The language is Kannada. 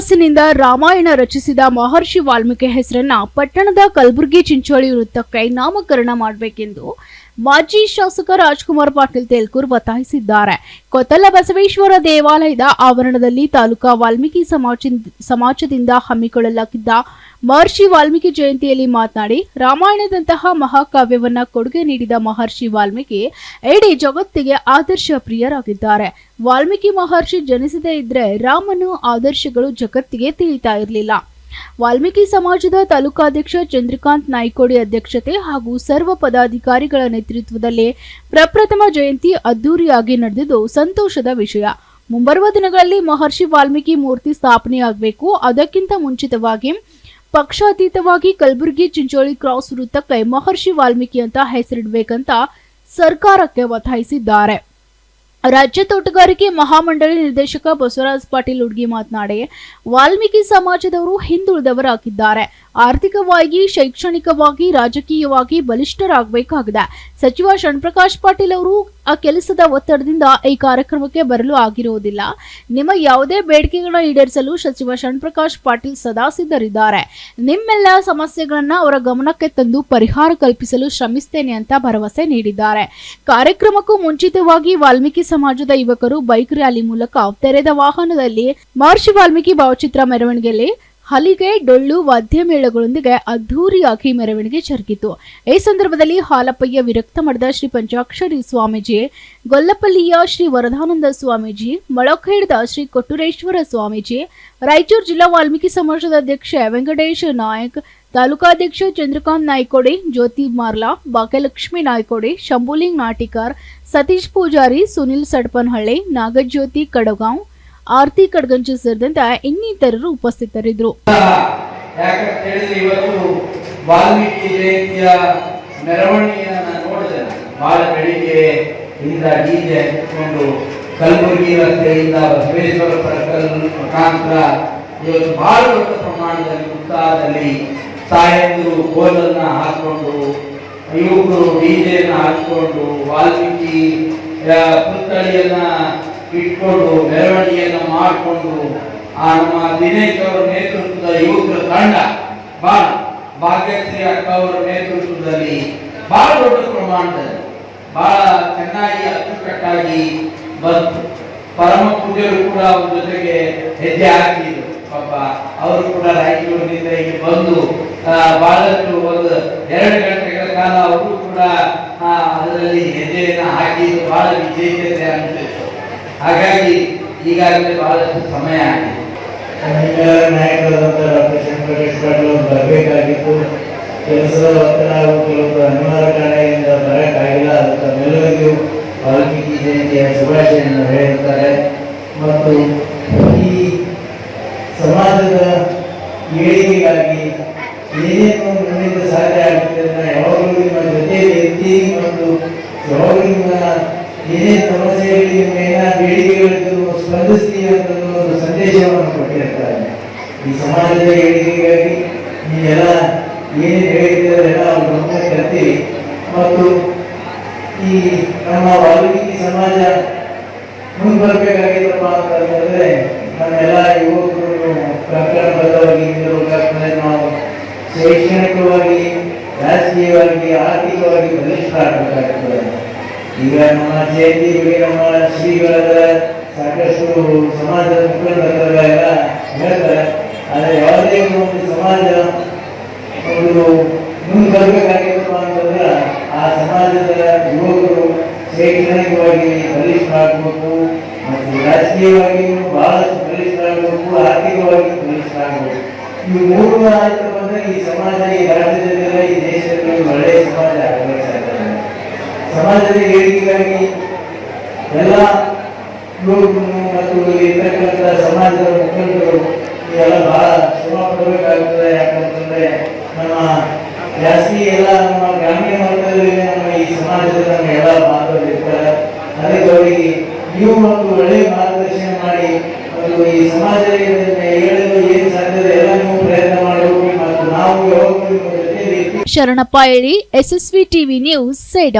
ತಪಸ್ಸಿನಿಂದ ರಾಮಾಯಣ ರಚಿಸಿದ ಮಹರ್ಷಿ ವಾಲ್ಮೀಕಿ ಹೆಸರನ್ನ ಪಟ್ಟಣದ ಕಲಬುರಗಿ ಚಿಂಚೋಳಿ ವೃತ್ತಕ್ಕೆ ನಾಮಕರಣ ಮಾಡಬೇಕೆಂದು ಮಾಜಿ ಶಾಸಕ ರಾಜ್ಕುಮಾರ್ ಪಾಟೀಲ್ ತೇಲ್ಕೂರ್ ಒತ್ತಾಯಿಸಿದ್ದಾರೆ. ಕೊತ್ತಲ ಬಸವೇಶ್ವರ ದೇವಾಲಯದ ಆವರಣದಲ್ಲಿ ತಾಲೂಕಾ ವಾಲ್ಮೀಕಿ ಸಮಾಜ ಸಮಾಜದಿಂದ ಹಮ್ಮಿಕೊಳ್ಳಲಾಗಿದ್ದ ಮಹರ್ಷಿ ವಾಲ್ಮೀಕಿ ಜಯಂತಿಯಲ್ಲಿ ಮಾತನಾಡಿ, ರಾಮಾಯಣದಂತಹ ಮಹಾಕಾವ್ಯವನ್ನ ಕೊಡುಗೆ ನೀಡಿದ ಮಹರ್ಷಿ ವಾಲ್ಮೀಕಿ ಇಡೀ ಜಗತ್ತಿಗೆ ಆದರ್ಶ ಪ್ರಿಯರಾಗಿದ್ದಾರೆ. ವಾಲ್ಮೀಕಿ ಮಹರ್ಷಿ ಜನಿಸದೇ ಇದ್ರೆ ರಾಮನು ಆದರ್ಶಗಳು ಜಗತ್ತಿಗೆ ತಿಳಿತಾ ಇರಲಿಲ್ಲ. ವಾಲ್ಮೀಕಿ ಸಮಾಜದ ತಾಲೂಕಾಧ್ಯಕ್ಷ ಚಂದ್ರಕಾಂತ್ ನಾಯ್ಕೋಡಿ ಅಧ್ಯಕ್ಷತೆ ಹಾಗೂ ಸರ್ವ ಪದಾಧಿಕಾರಿಗಳ ನೇತೃತ್ವದಲ್ಲಿ ಪ್ರಪ್ರಥಮ ಜಯಂತಿ ಅದ್ದೂರಿಯಾಗಿ ನಡೆದಿದ್ದು ಸಂತೋಷದ ವಿಷಯ. ಮುಂಬರುವ ದಿನಗಳಲ್ಲಿ ಮಹರ್ಷಿ ವಾಲ್ಮೀಕಿ ಮೂರ್ತಿ ಸ್ಥಾಪನೆಯಾಗಬೇಕು, ಅದಕ್ಕಿಂತ ಮುಂಚಿತವಾಗಿ ಪಕ್ಷಾತೀತವಾಗಿ ಕಲಬುರಗಿ ಚಿಂಚೋಳಿ ಕ್ರಾಸ್ ವೃತ್ತಕ್ಕೆ ಮಹರ್ಷಿ ವಾಲ್ಮೀಕಿ ಅಂತ ಹೆಸರಿಡಬೇಕಂತ ಸರ್ಕಾರಕ್ಕೆ ಒತ್ತಾಯಿಸಿದ್ದಾರೆ. ರಾಜ್ಯ ತೋಟಗಾರಿಕೆ ಮಹಾಮಂಡಳಿ ನಿರ್ದೇಶಕ ಬಸವರಾಜ್ ಪಾಟೀಲ್ ಉಡ್ಗಿ ಮಾತನಾಡಿ, ವಾಲ್ಮೀಕಿ ಸಮಾಜದವರು ಹಿಂದುಳಿದವರಾಗಿದ್ದಾರೆ. ಆರ್ಥಿಕವಾಗಿ, ಶೈಕ್ಷಣಿಕವಾಗಿ, ರಾಜಕೀಯವಾಗಿ ಬಲಿಷ್ಠರಾಗಬೇಕಾಗಿದೆ. ಸಚಿವ ಶಣ್ಪ್ರಕಾಶ್ ಪಾಟೀಲ್ ಅವರು ಆ ಕೆಲಸದ ಒತ್ತಡದಿಂದ ಈ ಕಾರ್ಯಕ್ರಮಕ್ಕೆ ಬರಲು ಆಗಿರುವುದಿಲ್ಲ. ನಿಮ್ಮ ಯಾವುದೇ ಬೇಡಿಕೆಗಳನ್ನ ಈಡೇರಿಸಲು ಸಚಿವ ಶಣ್ಪ್ರಕಾಶ್ ಪಾಟೀಲ್ ಸದಾ ಸಿದ್ಧರಿದ್ದಾರೆ. ನಿಮ್ಮೆಲ್ಲ ಸಮಸ್ಯೆಗಳನ್ನ ಅವರ ಗಮನಕ್ಕೆ ತಂದು ಪರಿಹಾರ ಕಲ್ಪಿಸಲು ಶ್ರಮಿಸ್ತೇನೆ ಅಂತ ಭರವಸೆ ನೀಡಿದ್ದಾರೆ. ಕಾರ್ಯಕ್ರಮಕ್ಕೂ ಮುಂಚಿತವಾಗಿ ವಾಲ್ಮೀಕಿ ಸಮಾಜದ ಯುವಕರು ಬೈಕ್ ರ್ಯಾಲಿ ಮೂಲಕ ತೆರೆದ ವಾಹನದಲ್ಲಿ ಮಹರ್ಷಿ ವಾಲ್ಮೀಕಿ ಭಾವಚಿತ್ರ ಮೆರವಣಿಗೆಯಲ್ಲಿ ಹಲಿಗೆ, ಡೊಳ್ಳು ವಾದ್ಯ ಮೇಳಗಳೊಂದಿಗೆ ಅದ್ಧೂರಿಯಾಗಿ ಮೆರವಣಿಗೆ ಜರುಗಿತು. ಈ ಸಂದರ್ಭದಲ್ಲಿ ಹಾಲಪ್ಪಯ್ಯ ವಿರಕ್ತ ಮಠದ ಶ್ರೀ ಪಂಚಾಕ್ಷರಿ ಸ್ವಾಮೀಜಿ, ಗೊಲ್ಲಪಲ್ಲಿಯ ಶ್ರೀ ವರದಾನಂದ ಸ್ವಾಮೀಜಿ ಮೊಳಖೇಡದ ಶ್ರೀ ಕೊಟ್ಟೂರೇಶ್ವರ ಸ್ವಾಮೀಜಿ, ರಾಯಚೂರು ಜಿಲ್ಲಾ ವಾಲ್ಮೀಕಿ ಸಮಾಜದ ಅಧ್ಯಕ್ಷ ವೆಂಕಟೇಶ್ ನಾಯಕ್, ತಾಲೂಕಾಧ್ಯಕ್ಷ ಚಂದ್ರಕಾಂತ್ ನಾಯ್ಕೋಡಿ, ಜ್ಯೋತಿ ಮಾರ್ಲಾ, ಭಾಗ್ಯಲಕ್ಷ್ಮಿ ನಾಯ್ಕೋಡಿ, ಶಂಭುಲಿಂಗ್ ನಾಟಿಕಾರ್, ಸತೀಶ್ ಪೂಜಾರಿ, ಸುನಿಲ್ ಸಡ್ಪನಹಳ್ಳಿ, ನಾಗಜ್ಯೋತಿ ಕಡಗಾಂವ್ ಆರ್ತಿ ಕಡ್ಗಂಜಿ ಸೇರಿದಂತೆ ಇನ್ನಿತರರು ಉಪಸ್ಥಿತರಿದ್ದರು. ವಾಲ್ಮೀಕಿ ಜಯಂತಿಯ ಮೆರವಣಿಗೆಯನ್ನ ನೋಡಿದೆ. ಬಹಳ ಬೆಳಿಗ್ಗೆ ಇಂದ ಡಿಜೆ ಹಚ್ಚಿಕೊಂಡು ಕಲಬುರಗಿ ರಸ್ತೆಯಿಂದ ಬಸವೇಶ್ವರ ಸರ್ಕಲ್ ಮುಖಾಂತರ ಇವತ್ತು ಬಹಳ ದೊಡ್ಡ ಪ್ರಮಾಣದಲ್ಲಿ ಉತ್ಸಾಹದಲ್ಲಿ ತಾಯಂದಿರು ಕೋಲನ್ನ ಹಾಕೊಂಡು, ಯುವಕರು ಡಿಜೆಯನ್ನ ಹಾಕೊಂಡು ವಾಲ್ಮೀಕಿ ಪುತ್ಥಳಿಯನ್ನ ಇಟ್ಕೊಂಡು ಮೆರವಣಿಗೆಯನ್ನು ಮಾಡಿಕೊಂಡು ಆ ನಮ್ಮ ದಿನೇಶ್ ಅವರ ನೇತೃತ್ವದ ಯುವಕರ ತಂಡ ಬಹಳ ಭಾಗ್ಯಶ್ರೀ ಅಕ್ಕ ಅವರ ನೇತೃತ್ವದಲ್ಲಿ ಬಹಳ ದೊಡ್ಡ ಪ್ರಮಾಣದಲ್ಲಿ ಬಹಳ ಚೆನ್ನಾಗಿ ಅಚ್ಚುಕಟ್ಟಾಗಿ ಬಂತು. ಪರಮ ಪೂಜ್ಯರು ಕೂಡ ಅವ್ರ ಜೊತೆಗೆ ಹೆಜ್ಜೆ ಹಾಕಿದ್ರು. ಪಾಪ ಅವರು ಕೂಡ ರಾಯಚೂರಿನಿಂದ ಇಲ್ಲಿ ಬಂದು ಬಹಳಷ್ಟು ಒಂದು ಎರಡು ಗಂಟೆಗಳ ಕಾಲ ಅವರು ಕೂಡ ಅದರಲ್ಲಿ ಹೆಜ್ಜೆಯನ್ನು ಹಾಕಿದ್ದು ಬಹಳ ವಿಜೇತತೆ ಅನಿಸಿತ್ತು ಹಾಗಾಗಿ ಈಗಾಗಲೇ ಬಹಳಷ್ಟು ಸಮಯ ಆಗಿದೆ. ನಾಯಕರಾದಂಥ ಡಾಕ್ಟರ್ ಶಂಕರೇಶ್ ಪಾಟೀಲ್ ಬರಬೇಕಾಗಿತ್ತು. ಕೆಲಸದ ಒತ್ತಡ ಹಾಗೂ ಕೆಲವು ಅನಿವಾರ್ಯ ಕಾರಣದಿಂದ ಬರೋಕ್ಕಾಗಿಲ್ಲ. ಅದಕ್ಕೆ ತಮ್ಮೆಲ್ಲರಿಗೂ ವಾಲ್ಮೀಕಿ ಜಯಂತಿಯ ಶುಭಾಶಯವನ್ನು ಹೇಳುತ್ತಾರೆ ಮತ್ತು ಈ ಸಮಾಜದ ಏಳಿಗೆಗಾಗಿ ಏನೇನು ನಮ್ಮಿಂದ ಸಾಧ್ಯ ಆಗುತ್ತೆ ಯಾವಾಗಲೂ ನಿಮ್ಮ ಜೊತೆ ಇರ್ತೀವಿ ಮತ್ತು ಯಾವಾಗಲೂ ಸಮಸ್ಯೆಗಳಿಗೆ ಏನ ಬೇಡಿಕೆಗಳಿದ್ದು ಸ್ಪಂದಿಸ್ತೀವಿ ಅಂತ ಒಂದು ಸಂದೇಶವನ್ನು ಕೊಟ್ಟಿರ್ತಾರೆ ಈ ಸಮಾಜದ ಏಳಿಗೆಗಾಗಿ ನೀವೆಲ್ಲ ಏನು ಹೇಳಿದ್ದೀರೆಲ್ಲ ಗಮನ ಕರ್ತೀವಿ ಮತ್ತು ಈ ನಮ್ಮ ವಾಲ್ಮೀಕಿ ಸಮಾಜ ಮುಂದೆ ಬರಬೇಕಾಗಿತ್ತಪ್ಪ ಅಂತಂದ್ರೆ ನಮ್ಮೆಲ್ಲ ಯುವಕರು ಪ್ರಕರಣಬದ್ಧವಾಗಿ ನಿಲ್ಲಬೇಕಾಗ್ತದೆ ನಾವು ಶೈಕ್ಷಣಿಕವಾಗಿ, ರಾಜಕೀಯವಾಗಿ ಆರ್ಥಿಕವಾಗಿ ಬಲಿಷ್ಠ ಆಗಬೇಕಾಗ್ತದೆ ಈಗ ನಮ್ಮ ಜಯಂತಿ ಬಗ್ಗೆ ನಮ್ಮ ಶ್ರೀಗಳದ ಸಾಕಷ್ಟು ಸಮಾಜದ ಮುಖಂಡರ ಎಲ್ಲ ಹೇಳ್ತಾರೆ ಆದರೆ ಯಾವುದೇ ಒಂದು ಸಮಾಜ ಒಂದು ಮುಂದೆ ಬರಬೇಕಾಗಿತ್ತಪ್ಪ ಅಂತಂದ್ರೆ ಆ ಸಮಾಜದ ಯುವಕರು ಶೈಕ್ಷಣಿಕವಾಗಿ ಬಲಿಷ್ಠರಾಗಬೇಕು ಮತ್ತು ರಾಜಕೀಯವಾಗಿಯೂ ಬಹಳಷ್ಟು ಬಲಿಷ್ಠರಾಗಬೇಕು ಆರ್ಥಿಕವಾಗಿ ಬಲಿಷ್ಠರಾಗಬೇಕು ಈ ಮೂರು ಆಯ್ತು ಬಂದ್ರೆ ಈ ಸಮಾಜ, ಈ ರಾಜ್ಯದಲ್ಲೆಲ್ಲ ಈ ದೇಶದಲ್ಲಿ ಒಳ್ಳೆಯ ಸಮಾಜ ಆಗಬೇಕು. ಸಮಾಜದ ಏಳಿಗೆಗಾಗಿ ಎಲ್ಲ ಮತ್ತು ಇರ್ತಕ್ಕಂಥ ಸಮಾಜದ ಮುಖಂಡರು ಎಲ್ಲ ಬಹಳ ಶ್ರಮ ಪಡಬೇಕಾಗ್ತದೆ. ಯಾಕಂತಂದ್ರೆ ನಮ್ಮ ಜಾಸ್ತಿ ಎಲ್ಲ ನಮ್ಮ ಗ್ರಾಮೀಣ ಮಟ್ಟದಲ್ಲಿ ನಮ್ಮ ಈ ಸಮಾಜದ ನಮ್ಮ ಎಲ್ಲ ಬಾಂಧವರು ಇರ್ತಾರೆ. ಅದಕ್ಕೆ ಅವರಿಗೆ ನೀವು ಮತ್ತು ಒಳ್ಳೆಯ ಮಾರ್ಗದರ್ಶನ ಮಾಡಿ ಮತ್ತು ಈ ಸಮಾಜದಲ್ಲಿ ಹೇಳಲು ಏನು ಸಾಧ್ಯತೆ ಎಲ್ಲ ನೀವು ಪ್ರಯತ್ನ ಮಾಡಬೇಕು ಮತ್ತು ನಾವು ಯಾವಾಗ ಶರಣಪ್ಪ ಹೇಳಿ ಎಸ್ಎಸ್ವಿ ಟಿವಿ ನ್ಯೂಸ್ ಸೇಡಂ.